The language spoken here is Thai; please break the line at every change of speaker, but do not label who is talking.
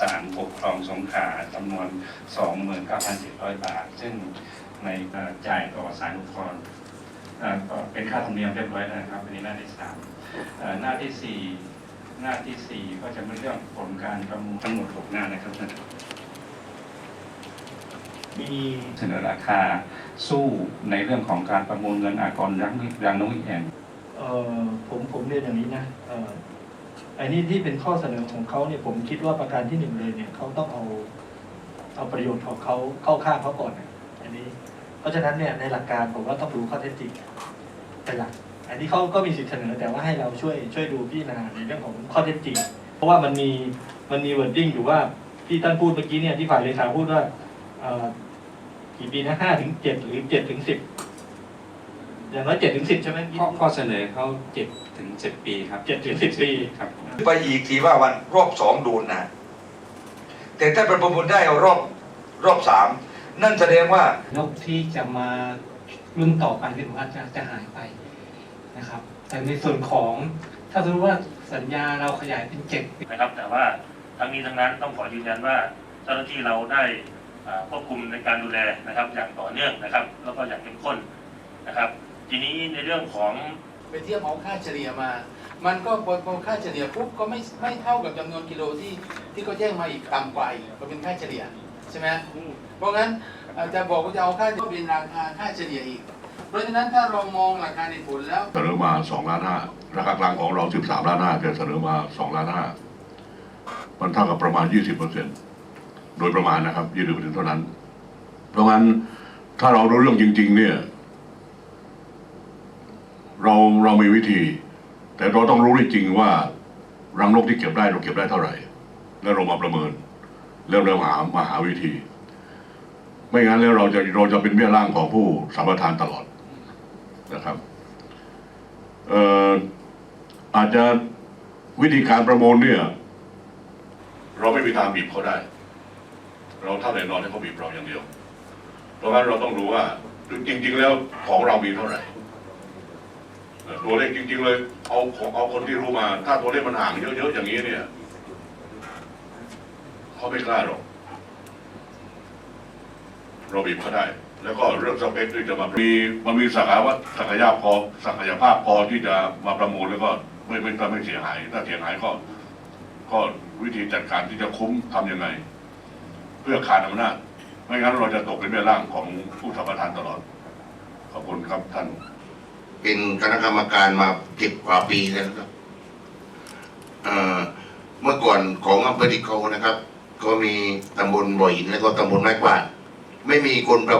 ศาลปกครองสงขลาจำนวน 29,700 บาท ซึ่งในเอ่อจ่ายต่อศาลอุทธรณ์เอ่อก็เป็นค่าธรรมเนียมเรียบร้อยแล้วนะครับอันนี้หน้าที่สามเอ่อหน้าที่สี่หน้าที่สี่ก็จะเป็นเรื่องผลการประมูลทั้งหมดหกหน้านะครับท่าน
มี
เสนอราคาสู้ในเรื่องของการประมูลเงินอากรยังยังนุ้ยแห่ง
เอ่อผมผมเรียนอย่างนี้นะเอ่อไอ้นี่ที่เป็นข้อเสนอของเขาเนี่ยผมคิดว่าประการที่หนึ่งเลยเนี่ยเขาต้องเอาเอาประโยชน์ของเขาเข้าข้างเขาก่อนอันนี้ เพราะฉะนั้นเนี่ยในหลักการผมว่าต้องดูข้อเท็จจริงเป็นหลัก อันนี้เขาก็มีสิทธิเสนอแต่ว่าให้เราช่วยช่วยดูพิจารณาในเรื่องของข้อเท็จจริง เพราะว่ามันมีมันมีเวอร์ดดิ้งอยู่ว่าที่ท่านพูดเมื่อกี้เนี่ยที่ฝ่ายเลขาพูดว่าอ่อกี่ปีนะห้าถึงเจ็ดหรือเจ็ดถึงสิบ อย่างน้อยเจ็ดถึงสิบใช่ไหม
ข้อข้อเสนอเขาเจ็ดถึงสิบปีครับ
เจ็ดถึงสิบปี
ครับผม
ไปอีกทีว่าวันรอบสองโดนนะแต่ถ้าเป็นประมูลได้เอารอบรอบสามนั่นแสดงว่า
นกที่จะมารุ่นต่อไปเนี่ยอาจจะจะหายไปนะครับ แต่ในส่วนของถ้าสมมติว่าสัญญาเราขยายเป็นเจ็ด
นะครับ แต่ว่าทั้งนี้ทั้งนั้นต้องขอยืนยันว่าเจ้าหน้าที่เราได้อ่าควบคุมในการดูแลนะครับ อย่างต่อเนื่องนะครับ แล้วก็อย่างเข้มข้นนะครับ ทีนี้ในเรื่องของ
ไปเทียบเอาค่าเฉลี่ยมา มันก็พอพอค่าเฉลี่ยปุ๊บก็ไม่ไม่เท่ากับจำนวนกิโลที่ที่เขาแจ้งมาอีกต่ำกว่าอีกก็เป็นค่าเฉลี่ยใช่ไหมเพราะงั้นอาจจะบอกว่าจะเอาค่าก็เป็นราคาค่าเฉลี่ยอีก เพราะฉะนั้นถ้าเรามองหลักการในผลแล้ว
เสนอมา2ล้านห้าราคากลางของเรา13ล้านห้าแกเสนอมา2ล้านห้ามันเท่ากับประมาณ20เปอร์เซ็นโดยประมาณนะครับ20เปอร์เซ็นเท่านั้น เพราะงั้นถ้าเรารู้เรื่องจริง ๆ เนี่ย เราเรามีวิธี แต่เราต้องรู้จริงๆว่ารังนกที่เก็บได้เราเก็บได้เท่าไหร่ แล้วเรามาประเมิน แล้วเราหามาหาวิธี ไม่งั้นแล้วเราจะเราจะเป็นเบี้ยล่างของผู้สัมปทานตลอดนะครับเอ่ออาจจะวิธีการประมูลเนี่ย เราไม่มีทางบีบเขาได้ เราเท่าไหร่นอนให้เขาบีบเราอย่างเดียว เพราะงั้นเราต้องรู้ว่าจริง ๆ แล้วของเรามีเท่าไหร่ ตัวเลขจริง ๆ เลย เอาของเอาคนที่รู้มา ถ้าตัวเลขมันห่างเยอะๆอย่างนี้เนี่ยเขาไม่กล้าหรอกเราบีบเขาได้ แล้วก็เรื่องสเปคที่จะมามีมันมีศักยภาพศักยภาพพอศักยภาพพอที่จะมาประมูลแล้วก็ไม่ไม่ทำให้เสียหาย ถ้าเสียหายก็ ก็วิธีจัดการที่จะคุ้มทำยังไง เพื่อขาดอำนาจไม่งั้นเราจะตกเป็นแม่ร่างของผู้สัมปทานตลอด ขอบคุณครับท่าน
คณะกรรมการมาเจ็ดกว่าปีแล้วครับเมื่อก่อนของอำเภอติโกนะครับ ก็มีตำบลบ่อหินและก็ตำบลไม้กวาดไม่มีคนประ